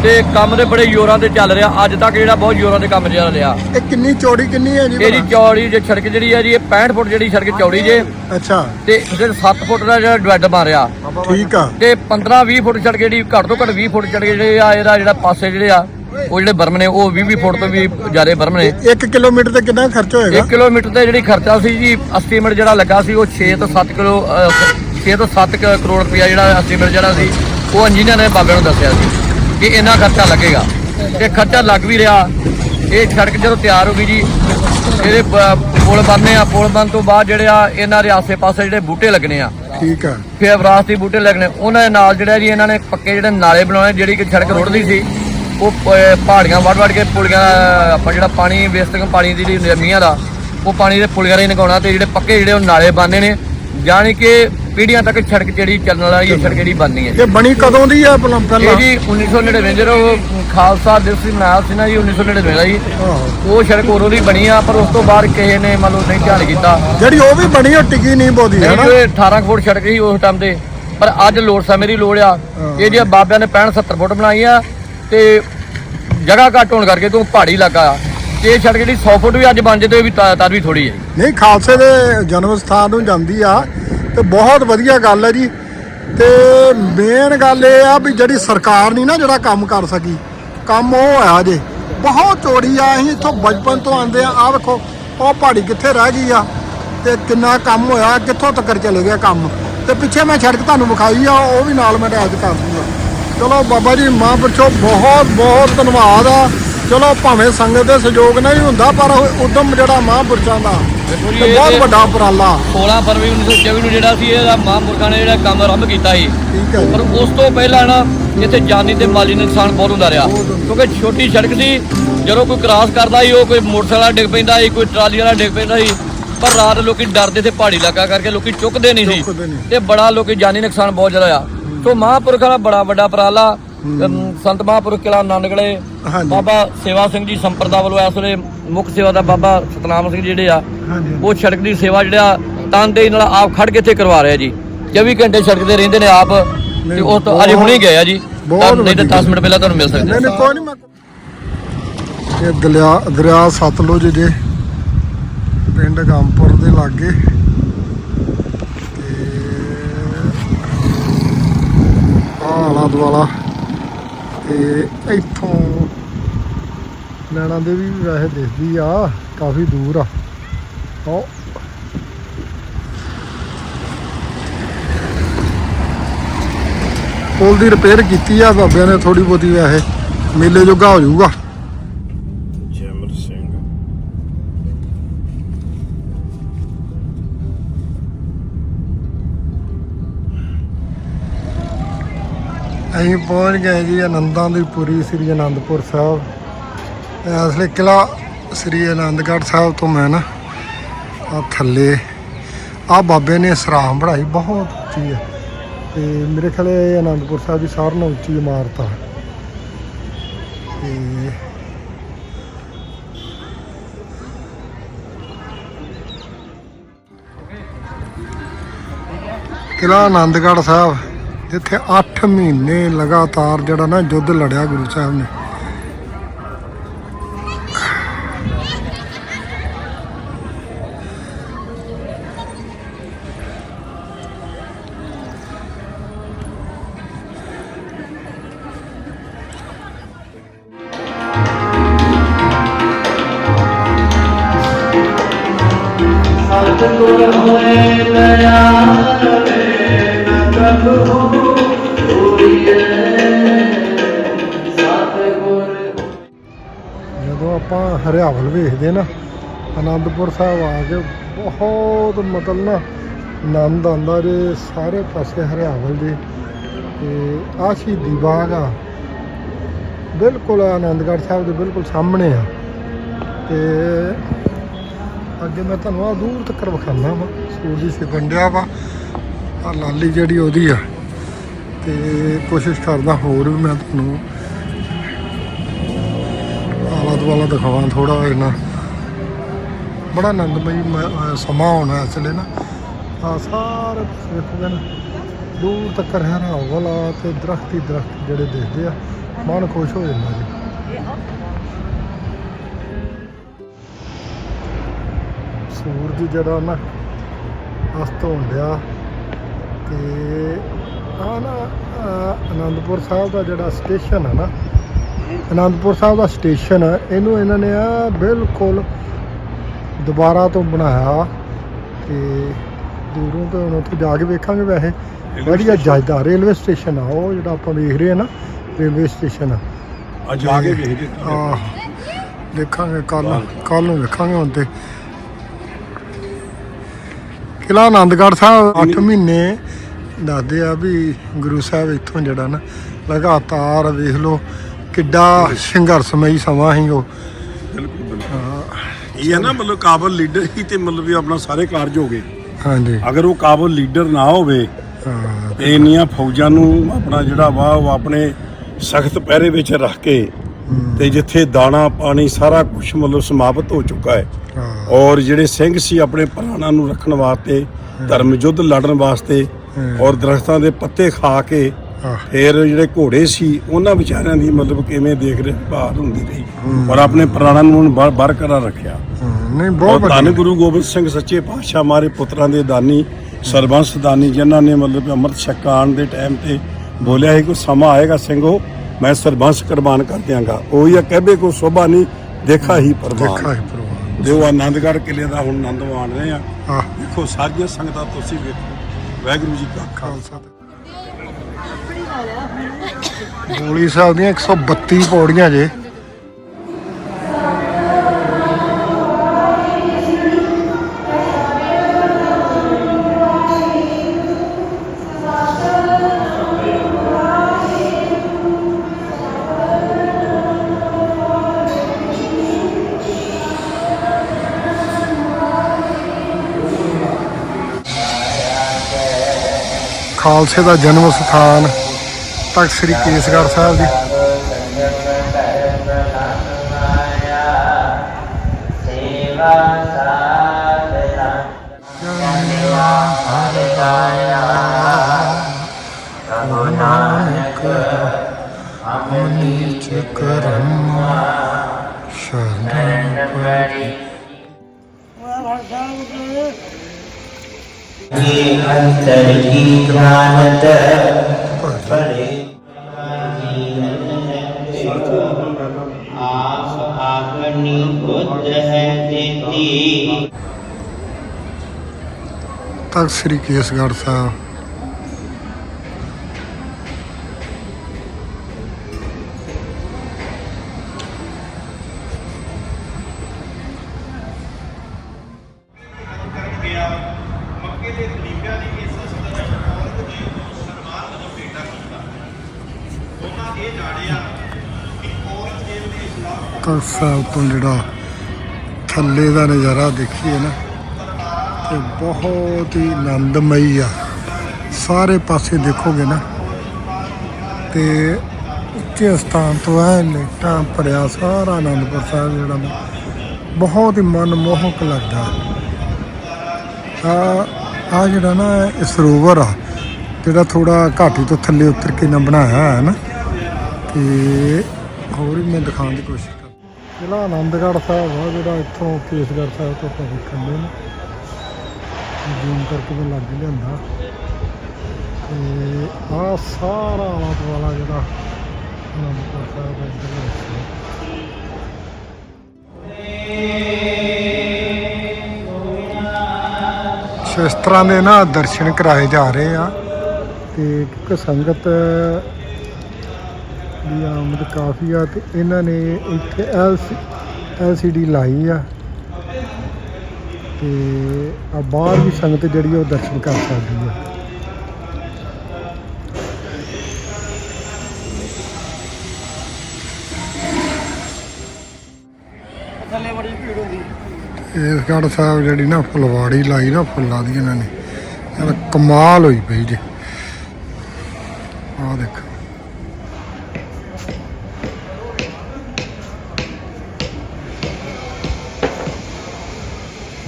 ਤੇ ਕੰਮ ਦੇ ਬੜੇ ਜ਼ੋਰਾਂ ਤੇ ਚੱਲ ਰਿਹਾ। ਅੱਜ ਤੱਕ ਜਿਹੜਾ ਬਹੁਤ ਜ਼ੋਰਾਂ ਤੇ ਕੰਮ ਚੱਲ ਰਿਹਾ। ਇਹ ਕਿੰਨੀ ਚੌੜੀ ਕਿੰਨੀ ਹੈ ਜੀ ਇਹਦੀ ਚੌੜੀ ਜੇ ਸੜਕ ਜਿਹੜੀ ਆ ਜੀ ਇਹ 65 ਫੁੱਟ ਜਿਹੜੀ ਸੜਕ ਚੌੜੀ ਜੇ। ਅੱਛਾ। ਤੇ ਇਹਦੇ 7 ਫੁੱਟ ਦਾ ਜਿਹੜਾ ਡਿਵਾਈਡ ਰਿਹਾ ਠੀਕ ਆ। ਤੇ 15 20 ਫੁੱਟ ਸੜਕ ਜਿਹੜੀ ਘੱਟ ਤੋਂ ਘੱਟ 20 ਫੁੱਟ ਸੜਕ ਜਿਹੜੇ ਆ ਇਹਦਾ ਜਿਹੜਾ ਪਾਸੇ ਜਿਹੜੇ ਆ ਉਹ ਜਿਹੜੇ ਬਰਮ ਨੇ ਉਹ 20 20 ਫੁੱਟ ਤੋਂ ਵੀ ਜ਼ਿਆਦਾ ਬਰਮ ਨੇ 1 ਕਿਲੋਮੀਟਰ ਤੇ ਕਿੰਨਾ ਖਰਚ ਹੋਏਗਾ? 1 ਕਿਲੋਮੀਟਰ ਤੇ ਜਿਹੜੀ ਖਰਚਾ ਸੀ ਜੀ ਐਸਟੀਮੇਟ ਜਿਹੜਾ ਲੱਗਾ ਸੀ ਉਹ 6 ਤੋਂ 7 ਕਿਲੋ 6 ਤੋਂ 7 ਕ- ਕਰੋੜ ਰੁਪਇਆ ਜਿਹੜਾ ਐਸਟੀਮੇਟ ਜਿਹੜਾ ਸੀ ਉਹ ਇੰਜੀਨੀਅਰ ਨੇ ਬਾਬੇ ਨੂੰ ਦੱਸਿਆ ਸੀ। ਕਿ ਇੰਨਾ ਖਰਚਾ ਲੱਗੇਗਾ। ਤੇ ਖਰਚਾ ਲੱਗ ਵੀ ਰਿਹਾ। ਇਹ ਸੜਕ ਜਦੋਂ ਤਿਆਰ ਹੋ ਗਈ ਜੀ ਇਹਦੇ ਪੁਲ ਬਣਨੇ ਆ ਪੁਲ ਬਣ ਤੋਂ ਬਾਅਦ ਜਿਹੜੇ ਆ ਇਹਨਾਂ ਦੇ ਆਸੇ-ਪਾਸੇ ਜਿਹੜੇ ਬੂਟੇ ਲੱਗਣੇ ਆ। ਠੀਕ ਆ। ਫਿਰ ਵਿਰਾਸਤੀ ਬੂਟੇ ਲੱਗਣੇ। ਉਹਨਾਂ ਦੇ ਨਾਲ ਜਿਹੜਾ ਜੀ ਇਹਨਾਂ ਨੇ ਪੱਕੇ ਜਿਹੜੇ ਨਾਲੇ ਬਣਾਉਣੇ ਜਿਹੜੀ ਕਿ ਸੜਕ ਰੁੜਦੀ ਸੀ ਉਹ ਪਹਾੜੀਆਂ ਵੜ ਵੜ ਕੇ ਪੁਲੀਆਂ ਆਪਾਂ ਜਿਹੜਾ ਪਾਣੀ ਵੇਸਟਿੰਗ ਪਾਣੀ ਦੀ ਜਿਹੜੀ ਮੀਂਹਾਂ ਦਾ ਉਹ ਪਾਣੀ ਦੇ ਪੁਲੀਆਂ ਰਾਹੀਂ ਨਿਕਾਉਣਾ ਤੇ ਜਿਹੜੇ ਪੱਕੇ ਜਿਹੜੇ ਉਹ ਨਾਲੇ ਬਣਨੇ ਨੇ। ਜਾਣੀ ਕਿ ਪੀੜ੍ਹੀਆਂ ਤੱਕ ਸੜਕ ਜਿਹੜੀ ਚੱਲਣ ਵਾਲੀ ਇਹ ਸੜਕ ਜਿਹੜੀ ਬਣਨੀ ਹੈ। ਇਹ ਬਣੀ ਕਦੋਂ ਦੀ ਆ ਪਹਿਲਾਂ ਇਹ ਜੀ 1999 ਜਦੋਂ ਖਾਲਸਾ ਦਿਵਸ ਮਨਾਇਆ ਸੀ ਨਾ ਜੀ 1999 ਦਾ ਜੀ। ਉਹ ਸੜਕ ਉਦੋਂ ਦੀ ਬਣੀ ਆ ਪਰ ਉਸ ਤੋਂ ਬਾਅਦ ਕਿਸੇ ਨੇ ਮੰਨ ਲਓ ਨਹੀਂ ਧਿਆਨ ਕੀਤਾ। ਜਿਹੜੀ ਉਹ ਵੀ ਬਣੀ ਉਹ ਟਿਕੀ ਨਹੀਂ ਬੋਦੀ ਹੈ ਨਾ? ਇਹ 18 ਫੁੱਟ ਸੜਕ ਸੀ ਉਸ ਟਾਈਮ ਤੇ। ਪਰ ਅੱਜ ਲੋੜ ਸਮੇਂ ਦੀ ਲੋੜ ਆ। ਇਹ ਜੇ ਬਾਬਿਆਂ ਨੇ 65 70 ਫੁੱਟ ਬਣਾਈ ਆ ਤੇ ਜਗ੍ਹਾ ਘੱਟ ਹੋਣ ਕਰਕੇ ਤੂੰ ਪਹਾੜੀ ਇਲਾਕਾ ਆ। ਤੇ ਇਹ ਸੜਕ ਜਿਹੜੀ 100 ਫੁੱਟ ਵੀ ਅੱਜ ਬਣ ਜੇ ਤੇ ਵੀ ਤਾਂ ਤਾਂ ਵੀ ਥੋੜੀ ਹੈ ਨਹੀਂ ਖਾਲਸੇ ਦੇ ਜਨਮ ਸਥਾਨ ਨੂੰ ਜਾਂਦੀ ਆ। ਤੇ ਬਹੁਤ ਵਧੀਆ ਗੱਲ ਹੈ ਜੀ। ਤੇ ਮੇਨ ਗੱਲ ਇਹ ਆ ਵੀ ਜਿਹੜੀ ਸਰਕਾਰ ਨਹੀਂ ਨਾ ਜਿਹੜਾ ਕੰਮ ਕਰ ਸਕੀ, ਕੰਮ ਉਹ ਆ ਜੇ। ਬਹੁਤ ਚੋਰੀ ਆ, ਅਸੀਂ ਇੱਥੋਂ ਬਚਪਨ ਤੋਂ ਆਂਦੇ ਆ। ਆ ਵੇਖੋ ਉਹ ਪਹਾੜੀ ਕਿੱਥੇ ਰਹਿ ਗਈ ਆ ਤੇ ਕਿੰਨਾ ਕੰਮ ਹੋਇਆ, ਕਿੱਥੋਂ ਤੱਕ ਚਲੇ ਗਿਆ ਕੰਮ। ਤੇ ਪਿੱਛੇ ਮੈਂ ਸੜਕ ਤੁਹਾਨੂੰ ਵਿਖਾਈ ਆ, ਉਹ ਵੀ ਨਾਲ ਮੈਂ ਅਟੈਚ ਕਰ ਦੂੰਗਾ। ਚਲੋ ਬਾਬਾ ਜੀ, ਮਾਂ ਮਹਾਂਪੁਰਸ਼ੋ ਬਹੁਤ ਬਹੁਤ ਧੰਨਵਾਦ ਆ। ਚਲੋ ਭਾਵੇਂ ਸੰਗਤ ਦੇ ਸਹਿਯੋਗ ਨਾਲ ਹੀ ਹੁੰਦਾ, ਪਰ ਉਦਮ ਜਿਹੜਾ ਮਹਾਂਪੁਰਸ਼ਾਂ ਦਾ। ਤੇ ਬਹੁਤ ਵੱਡਾ ਉਪਰਾਲਾ। 16 ਫਰਵਰੀ 1924 ਨੂੰ ਜਿਹੜਾ ਸੀ ਇਹਦਾ ਮਹਾਂਪੁਰਖਾਂ ਨੇ ਜਿਹੜਾ ਕੰਮ ਆਰੰਭ ਕੀਤਾ ਸੀ। ਠੀਕ ਹੈ ਪਰ ਉਸ ਤੋਂ ਪਹਿਲਾਂ ਨਾ ਇੱਥੇ ਜਾਨੀ ਤੇ ਮਾਲੀ ਨੁਕਸਾਨ ਬਹੁਤ ਹੁੰਦਾ ਰਿਹਾ। ਕਿਉਂਕਿ ਛੋਟੀ ਸੜਕ ਸੀ ਜਦੋਂ ਕੋਈ ਕ੍ਰਾਸ ਕਰਦਾ ਸੀ ਉਹ ਕੋਈ ਮੋਟਰਸਾਈਕਲ ਵਾਲਾ ਡਿੱਗ ਪੈਂਦਾ ਸੀ ਕੋਈ ਟਰਾਲੀ ਵਾਲਾ ਡਿੱਗ ਪੈਂਦਾ ਸੀ। ਪਰ ਰਾਤ ਲੋਕੀ ਡਰਦੇ ਤੇ ਪਹਾੜੀ ਇਲਾਕਾ ਕਰਕੇ ਲੋਕੀ ਚੁੱਕਦੇ ਨਹੀਂ ਸੀ। ਤੇ ਬੜਾ ਲੋਕੀ ਜਾਨੀ ਨੁਕਸਾਨ ਬਹੁਤ ਜ਼ਿਆਦਾ ਆ ਸੋ ਮਹਾਂਪੁਰਖਾਂ ਦਾ ਬੜਾ ਵੱਡਾ ਉਪਰਾਲਾ ਸੰਤ ਮਹਾਂਪੁਰਖ ਕਿਲਾ ਹਾਂਜੀ। ਬਾਬਾ ਸੇਵਾ ਸਿੰਘ ਜੀ ਸੰਪਰਦਾ ਵੱਲੋਂ ਇਸ ਵੇਲੇ ਮੁੱਖ ਸੇਵਾ ਦਾ ਬਾਬਾ ਸਤਨਾਮ ਸਿੰਘ ਜਿਹੜੇ ਆ ਉਹ ਸੜਕ ਦੀ ਸੇਵਾ ਜਿਹੜਾ ਤਨਦੇਹੀ ਨਾਲ ਆਪ ਖੜ ਕੇ ਇੱਥੇ ਕਰਵਾ ਰਿਹਾ ਜੀ। 24 ਘੰਟੇ ਸੜਕ ਤੇ ਰਹਿੰਦੇ ਨੇ ਆਪ ਤੇ ਉਹ ਤੋਂ ਅੱਜ ਹੁਣੇ ਗਏ ਆ ਜੀ। ਨਹੀਂ ਤਾਂ ਵੱਡੀ 10 ਮਿੰਟ ਪਹਿਲਾਂ ਤੁਹਾਨੂੰ ਮਿਲ ਸਕਦੇ ਨਹੀਂ ਨਹੀਂ ਕੋਈ ਨਹੀਂ ਮੈਂ ਇਹ ਦਰਿਆ ਦਰਿਆ ਸਤਲੁਜ ਜੇ ਪਿੰਡ ਗੰਪੁਰ ਦੇ ਲਾਗੇ। ਤੇ ਆਹ ਆਲਾ ਦੁਆਲਾ ਤੇ ਇੱਥੋਂ ਨੈਣਾ ਦੇਵੀ ਵੀ ਵੈਸੇ ਦਿਸਦੀ ਆ, ਕਾਫੀ ਦੂਰ ਆ। ਉਹ ਪੁਲ ਦੀ ਰਿਪੇਅਰ ਕੀਤੀ ਆ ਬਾਬਿਆਂ ਨੇ ਥੋੜੀ ਬਹੁਤੀ ਵੈਸੇ ਮੇਲੇ ਜੋਗਾ ਹੋ ਜਾਊਗਾ। ਅਸੀਂ ਪਹੁੰਚ ਗਏ ਜੀ ਆਨੰਦਾਂ ਦੀ ਪੁਰੀ ਸ੍ਰੀ ਆਨੰਦਪੁਰ ਸਾਹਿਬ। ਇਸ ਲਈ ਕਿਲਾ ਸ੍ਰੀ ਆਨੰਦਗੜ੍ਹ ਸਾਹਿਬ ਤੋਂ ਮੈਂ ਨਾ ਆ ਥੱਲੇ ਆ ਬਾਬੇ ਨੇ ਸਰਾਮ ਬਣਾਈ, ਬਹੁਤ ਉੱਚੀ ਹੈ ਤੇ ਮੇਰੇ ਖਿਆਲ ਇਹ ਆਨੰਦਪੁਰ ਸਾਹਿਬ ਦੀ ਸਾਰਿਆਂ ਨਾਲੋਂ ਉੱਚੀ ਇਮਾਰਤ ਆ। ਤੇ ਕਿਲਾ ਆਨੰਦਗੜ੍ਹ ਸਾਹਿਬ। ਜਿੱਥੇ 8 ਮਹੀਨੇ ਲਗਾਤਾਰ ਜਿਹੜਾ ਨਾ ਯੁੱਧ ਲੜਿਆ ਗੁਰੂ ਸਾਹਿਬ ਨੇ। ਆਪਾਂ ਹਰਿਆਵਲ ਵੇਖਦੇ ਨਾ ਆਨੰਦਪੁਰ ਸਾਹਿਬ ਆ ਕੇ ਬਹੁਤ ਮਤਲਬ ਨਾ ਆਨੰਦ ਆਉਂਦਾ ਜੇ ਸਾਰੇ ਪਾਸੇ ਹਰਿਆਵਲ ਦੇ। ਤੇ ਆ ਸ਼ਹੀਦੀ ਬਾਗ ਆ। ਬਿਲਕੁਲ ਆਨੰਦਗੜ੍ਹ ਸਾਹਿਬ ਦੇ ਬਿਲਕੁਲ ਸਾਹਮਣੇ ਆ। ਤੇ ਅੱਗੇ ਮੈਂ ਤੁਹਾਨੂੰ ਆ ਦੂਰ ਤੱਕ ਵਿਖਾਉਂਦਾ ਵਾ, ਸੂਰਜੀ ਛਿਪਣ ਵਾ। ਆ ਲਾਲੀ ਜਿਹੜੀ ਉਹਦੀ ਆ। ਤੇ ਕੋਸ਼ਿਸ਼ ਕਰਦਾ ਹੋਰ ਵੀ ਮੈਂ ਤੁਹਾਨੂੰ ਵਾਲਾ ਦੁਆਲਾ ਦਿਖਾਵਾਂ ਥੋੜਾ ਇਹਨਾਂ। ਬੜਾ ਆਨੰਦਮਈ ਸਮਾਂ ਹੋਣਾ ਇਸ ਵੇਲੇ ਨਾ। ਆ ਸਾਰੇ ਪਾਸੇ ਨਾ ਦੂਰ ਤੱਕ ਹਰਾ ਵਾਲਾ ਤੇ ਦਰਖਤ ਹੀ ਦਰਖਤ ਜਿਹੜੇ ਦਿਖਦੇ ਆ, ਮਨ ਖੁਸ਼ ਹੋ ਜਾਂਦਾ ਜੀ। ਸੂਰਜ ਜਿਹੜਾ ਨਾ, ਅਸਤ ਹੋਣ ਡਿਆ ਤੇ ਆ ਨਾ ਅਨੰਦਪੁਰ ਸਾਹਿਬ ਦਾ ਜਿਹੜਾ ਸਟੇਸ਼ਨ ਹੈ ਨਾ ਆਨੰਦਪੁਰ ਸਾਹਿਬ ਦਾ ਸਟੇਸ਼ਨ ਇਹਨੂੰ ਇਹਨਾਂ ਨੇ ਆ ਬਿਲਕੁਲ ਦੁਬਾਰਾ ਤੋਂ ਬਣਾਇਆ ਤੇ ਦੂਰੋਂ ਤੋਂ ਹੁਣ ਉੱਥੇ ਜਾ ਕੇ ਵੇਖਾਂਗੇ ਵੈਸੇ। ਵਧੀਆ ਜੱਜਦਾ ਰੇਲਵੇ ਸਟੇਸ਼ਨ ਆ ਉਹ ਜਿਹੜਾ ਆਪਾਂ ਵੇਖ ਰਹੇ ਆ ਨਾ ਰੇਲਵੇ ਸਟੇਸ਼ਨ ਆ ਅੱਜ ਆ ਕੇ ਵੇਖਦੇ ਆ। ਦੇਖਾਂਗੇ ਕੱਲ ਕੱਲ ਨੂੰ। ਵੇਖਾਂਗੇ ਹੁਣ ਤੇ। ਕਿਲਾ ਆਨੰਦਗੜ੍ਹ ਸਾਹਿਬ 8 ਮਹੀਨੇ ਦੱਸਦੇ ਆ ਵੀ ਗੁਰੂ ਸਾਹਿਬ ਇੱਥੋਂ ਜਿਹੜਾ ਨਾ ਲਗਾਤਾਰ ਵੇਖ ਲਓ ਕਿੱਡਾ ਸੰਘਰਸ਼ਮਈ ਸਮਾਂ ਸੀ ਉਹ। ਬਿਲਕੁਲ ਬਿਲਕੁਲ। ਇਹ ਹੈ ਨਾ ਮਤਲਬ ਕਾਬਲ ਲੀਡਰ ਹੀ ਤੇ ਮਤਲਬ ਵੀ ਆਪਣਾ ਸਾਰੇ ਕਾਰਜ ਹੋ ਗਏ। ਹਾਂਜੀ। ਅਗਰ ਉਹ ਕਾਬਲ ਲੀਡਰ ਨਾ ਹੋਵੇ ਤੇ ਇੰਨੀਆਂ ਫੌਜਾਂ ਨੂੰ ਆਪਣਾ ਜਿਹੜਾ ਵਾ ਉਹ ਆਪਣੇ ਸਖਤ ਪਹਿਰੇ ਵਿੱਚ ਰੱਖ ਕੇ ਤੇ ਜਿੱਥੇ ਦਾਣਾ ਪਾਣੀ ਸਾਰਾ ਕੁਝ ਮਤਲਬ ਸਮਾਪਤ ਹੋ ਚੁੱਕਾ ਹੈ। ਔਰ ਜਿਹੜੇ ਸਿੰਘ ਸੀ ਆਪਣੇ ਪ੍ਰਾਣਾਂ ਨੂੰ ਰੱਖਣ ਵਾਸਤੇ ਧਰਮ ਯੁੱਧ ਲੜਨ ਵਾਸਤੇ ਔਰ ਦਰਖਤਾਂ ਦੇ ਪੱਤੇ ਖਾ ਕੇ। ਫਿਰ ਜਿਹੜੇ ਘੋੜੇ ਸੀ ਉਹਨਾਂ ਵਿਚਾਰਿਆਂ ਦੀ ਮਤਲਬ ਕਿਵੇਂ ਦੇਖ ਰਹੇ ਭਾਲ ਹੁੰਦੀ ਰਹੀ। ਔਰ ਆਪਣੇ ਪ੍ਰਾਣਾਂ ਨੂੰ ਬਰ- ਬਰਕਰਾਰ ਰੱਖਿਆ। ਨਹੀਂ ਬਹੁਤ ਧੰਨ ਗੁਰੂ ਗੋਬਿੰਦ ਸਿੰਘ ਸੱਚੇ ਪਾਤਸ਼ਾਹ ਮਾਰੇ ਪੁੱਤਰਾਂ ਦੇ ਦਾਨੀ ਸਰਬੰਸ ਦਾਨੀ ਜਿਨ੍ਹਾਂ ਨੇ ਮਤਲਬ ਅੰਮ੍ਰਿਤ ਛਕਾਣ ਦੇ ਟਾਈਮ ਤੇ ਬੋਲਿਆ ਹੈ ਕਿ ਸਮਾਂ ਆਏਗਾ ਸਿੰਘੋ ਮੈਂ ਸਰਬੰਸ ਕੁਰਬਾਨ ਕਰ ਦਿਆਂਗਾ। ਉਹੀ ਆ ਕਹਬੇ ਕੋ ਸੋਭਾ ਨਹੀਂ ਦੇਖਾ ਹੀ ਦੇਖਾ ਪਰਵਾਨ। ਹੈ ਪ੍ਰਭੂ ਜੋ ਆਨੰਦਗੜ੍ਹ ਕਿਲੇ ਦਾ ਹੁਣ ਆਨੰਦ ਮਾਣ ਰਹੇ ਆ। ਹਾਂ। ਦੇਖੋ ਸਾਰੀਆਂ ਸੰਗਤਾਂ ਤੁਸੀਂ ਵੇਖੋ। ਵਾਹਿਗੁਰੂ ਜੀ ਕਾ ਖਾਲਸਾ। ਖਾਲਸਾ ਗੋਲੀ ਸਾਹਿਬ ਦੀਆਂ 132 ਪੌੜੀਆਂ ਜੇ। ਖਾਲਸੇ ਦਾ ਜਨਮ ਸਥਾਨ ਤਖਤ ਸ੍ਰੀ ਕੇਸਗੜ੍ਹ ਸਾਹਿਬ ਜੀ। ਸੇਵਾ ਸਾਧਨਾ ਨਾਨਕ ਅਮਨੀ ਚ ਕਰਮ ਸ਼ਰਨ ਪਰੀ ਜੀ ਅੰਤਰ ਕੀ ਜਾਣਤ ਤਖਤ ਸ੍ਰੀ ਕੇਸਗੜ੍ਹ ਸਾਹਿਬ ਤਖਤ ਸਾਹਿਬ ਤੋਂ ਜਿਹੜਾ ਥੱਲੇ ਦਾ ਨਜ਼ਾਰਾ ਦੇਖੀਏ ਨਾ ਤੇ ਬਹੁਤ ਹੀ ਆਨੰਦਮਈ ਆ। ਸਾਰੇ ਪਾਸੇ ਦੇਖੋਗੇ ਨਾ, ਤੇ ਉੱਚੇ ਸਥਾਨ ਤੋਂ ਐ ਲੇਟਾਂ ਭਰਿਆ ਸਾਰਾ ਆਨੰਦਪੁਰ ਸਾਹਿਬ ਜਿਹੜਾ ਬਹੁਤ ਹੀ ਮਨਮੋਹਕ ਲੱਗਦਾ। ਆ ਆ ਜਿਹੜਾ ਨਾ ਇਹ ਸਰੋਵਰ ਆ, ਜਿਹੜਾ ਥੋੜਾ ਘਾਟੀ ਤੋਂ ਥੱਲੇ ਉਤਰ ਕੇ ਨਾ ਬਣਾਇਆ ਹੈ ਨਾ, ਤੇ ਹੋਰ ਵੀ ਮੈਂ ਦਿਖਾਉਣ ਦੀ ਕੋਸ਼ਿਸ਼ ਕਰਾਂ ਜਿਹੜਾ ਆਨੰਦਗੜ੍ਹ ਸਾਹਿਬ ਆ ਜਿਹੜਾ ਇੱਥੋਂ ਕੇਸਗੜ੍ਹ ਸਾਹਿਬ ਤੋਂ ਆਪਾਂ ਦੇਖਣ ਦੇ ਨੇ ਜ਼ੂਮ ਕਰਕੇ ਮੈਂ ਲੱਗ ਲਿਆਂਦਾ। ਤੇ ਆ ਸਾਰਾ ਆਲਾ ਦੁਆਲਾ ਜਿਹੜਾ ਆਨੰਦਪੁਰ ਸਾਹਿਬ ਦਾ ਸੋ। ਇਸ ਤਰ੍ਹਾਂ ਦੇ ਨਾ ਦਰਸ਼ਨ ਕਰਾਏ ਜਾ ਰਹੇ ਆ। ਤੇ ਕਿਉਂਕਿ ਸੰਗਤ ਦੀ ਆਮਦ ਕਾਫੀ ਆ ਤੇ ਇਹਨਾਂ ਨੇ ਇੱਥੇ ਐਲਸੀਡੀ ਲਾਈ ਆ। ਤੇ ਆ ਬਾਹਰ ਵੀ ਸੰਗਤ ਜਿਹੜੀ ਉਹ ਦਰਸ਼ਨ ਕਰ ਸਕਦੀ ਆ। ਥੱਲੇ ਬੜੀ ਭੀੜ ਹੁੰਦੀ। ਕੇਸਗੜ੍ਹ ਸਾਹਿਬ ਜਿਹੜੀ ਨਾ ਫੁਲਵਾੜੀ ਲਾਈ ਨਾ ਫੁੱਲਾਂ ਦੀ ਇਹਨਾਂ ਨੇ। ਯਾਰ ਕਮਾਲ ਹੋਈ ਪਈ ਜੇ। ਆਹ ਦੇਖ।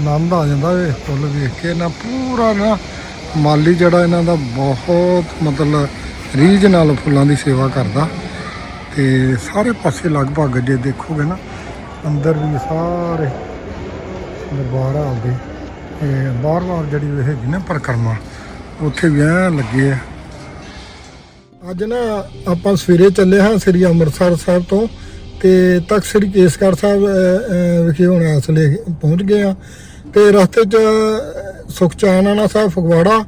ਆਨੰਦ ਆ ਜਾਂਦਾ ਇਹ ਫੁੱਲ ਵੇਖ ਕੇ ਨਾ ਪੂਰਾ ਨਾ, ਮਾਲੀ ਜਿਹੜਾ ਇਹਨਾਂ ਦਾ ਬਹੁਤ ਮਤਲਬ ਰੀਝ ਨਾਲ ਫੁੱਲਾਂ ਦੀ ਸੇਵਾ ਕਰਦਾ। ਤੇ ਸਾਰੇ ਪਾਸੇ ਲਗਭਗ ਜੇ ਦੇਖੋਗੇ ਨਾ, ਅੰਦਰ ਵੀ ਸਾਰੇ ਦਰਬਾਰ ਹਾਲ ਦੇ ਬਾਹਰ ਬਾਹਰ ਜਿਹੜੀ ਹੈਗੀ ਨਾ ਪਰਕਰਮਾ, ਉੱਥੇ ਵੀ ਐ ਲੱਗੇ ਆ। ਅੱਜ ਨਾ ਆਪਾਂ ਸਵੇਰੇ ਚੱਲੇ ਹਾਂ ਸ੍ਰੀ ਅੰਮ੍ਰਿਤਸਰ ਸਾਹਿਬ ਤੋਂ, ਤੇ ਤਖਤ ਸ੍ਰੀ ਕੇਸਗੜ੍ਹ ਸਾਹਿਬ ਵਿਖੇ ਹੁਣ ਇਸ ਲਈ ਪਹੁੰਚ ਗਏ ਆ ਤੇ ਰਸਤੇ 'ਚ ਸੁਖਚੈਨਾਨਾ ਸਾਹਿਬ ਫਗਵਾੜਾ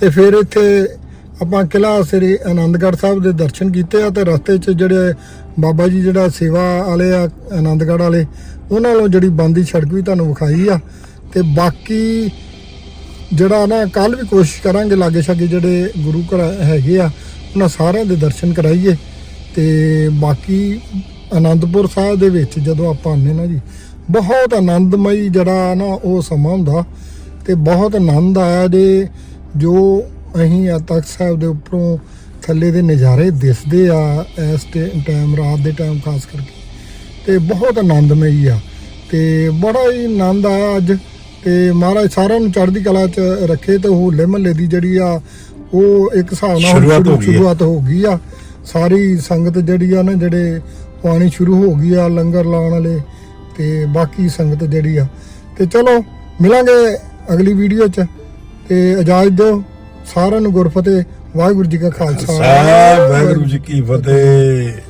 ਤੇ ਫਿਰ ਇੱਥੇ ਆਪਾਂ ਕਿਲਾ ਸ੍ਰੀ ਆਨੰਦਗੜ੍ਹ ਸਾਹਿਬ ਦੇ ਦਰਸ਼ਨ ਕੀਤੇ ਆ ਤੇ ਰਸਤੇ 'ਚ ਜਿਹੜੇ ਬਾਬਾ ਜੀ ਜਿਹੜਾ ਸੇਵਾ ਵਾਲੇ ਆ ਆਨੰਦਗੜ੍ਹ ਵਾਲੇ, ਉਹਨਾਂ ਨੂੰ ਜਿਹੜੀ ਬੰਦੀ ਸੜਕ ਵੀ ਤੁਹਾਨੂੰ ਵਿਖਾਈ ਆ। ਤੇ ਬਾਕੀ ਜਿਹੜਾ ਨਾ ਕੱਲ ਵੀ ਕੋਸ਼ਿਸ਼ ਕਰਾਂਗੇ ਲਾਗੇ ਛਾਗੇ ਜਿਹੜੇ ਗੁਰੂ ਘਰ ਹੈਗੇ ਆ, ਉਹਨਾਂ ਸਾਰਿਆਂ ਦੇ ਦਰਸ਼ਨ ਕਰਾਈਏ। ਤੇ ਬਾਕੀ ਆਨੰਦਪੁਰ ਸਾਹਿਬ ਦੇ ਵਿੱਚ ਜਦੋਂ ਆਪਾਂ ਆਉਂਦੇ ਨਾ ਜੀ ਬਹੁਤ ਆਨੰਦਮਈ ਜਿਹੜਾ ਨਾ ਉਹ ਸਮਾਂ ਹੁੰਦਾ ਤੇ ਬਹੁਤ ਆਨੰਦ ਆਇਆ ਜੇ ਜੋ ਅਸੀਂ ਆ ਤਖਤ ਸਾਹਿਬ ਦੇ ਉੱਪਰੋਂ ਥੱਲੇ ਦੇ ਨਜ਼ਾਰੇ ਦਿਸਦੇ ਆ ਇਸ ਟਾਈਮ ਰਾਤ ਦੇ ਟਾਈਮ ਖਾਸ ਕਰਕੇ ਤੇ ਬਹੁਤ ਆਨੰਦਮਈ ਆ ਤੇ ਬੜਾ ਹੀ ਆਨੰਦ ਆਇਆ ਅੱਜ ਤੇ ਮਹਾਰਾਜ ਸਾਰਿਆਂ ਨੂੰ ਚੜ੍ਹਦੀ ਕਲਾ 'ਚ ਰੱਖੇ ਤੇ ਹੋਲੇ ਮਹੱਲੇ ਦੀ ਜਿਹੜੀ ਆ ਉਹ ਇੱਕ ਹਿਸਾਬ ਨਾਲ। ਸ਼ੁਰੂਆਤ ਹੋ ਗਈ ਆ ਸਾਰੀ ਸੰਗਤ ਜਿਹੜੀ ਆ ਨਾ ਜਿਹੜੇ ਪਾਣੀ ਸ਼ੁਰੂ ਹੋ ਗਈ ਆ ਲੰਗਰ ਲਾਉਣ ਵਾਲੇ ਤੇ ਬਾਕੀ ਸੰਗਤ ਜਿਹੜੀ ਆ। ਤੇ ਚਲੋ, ਮਿਲਾਂਗੇ ਅਗਲੀ ਵੀਡੀਓ 'ਚ। ਤੇ ਇਜਾਜ਼ਤ ਦਿਓ ਸਾਰਿਆਂ ਨੂੰ ਗੁਰਫਤਿਹ, ਵਾਹਿਗੁਰੂ ਜੀ ਕਾ ਖਾਲਸਾ। ਸਾਹਿਬ ਵਾਹਿਗੁਰੂ ਜੀ ਕੀ ਫਤਿਹ।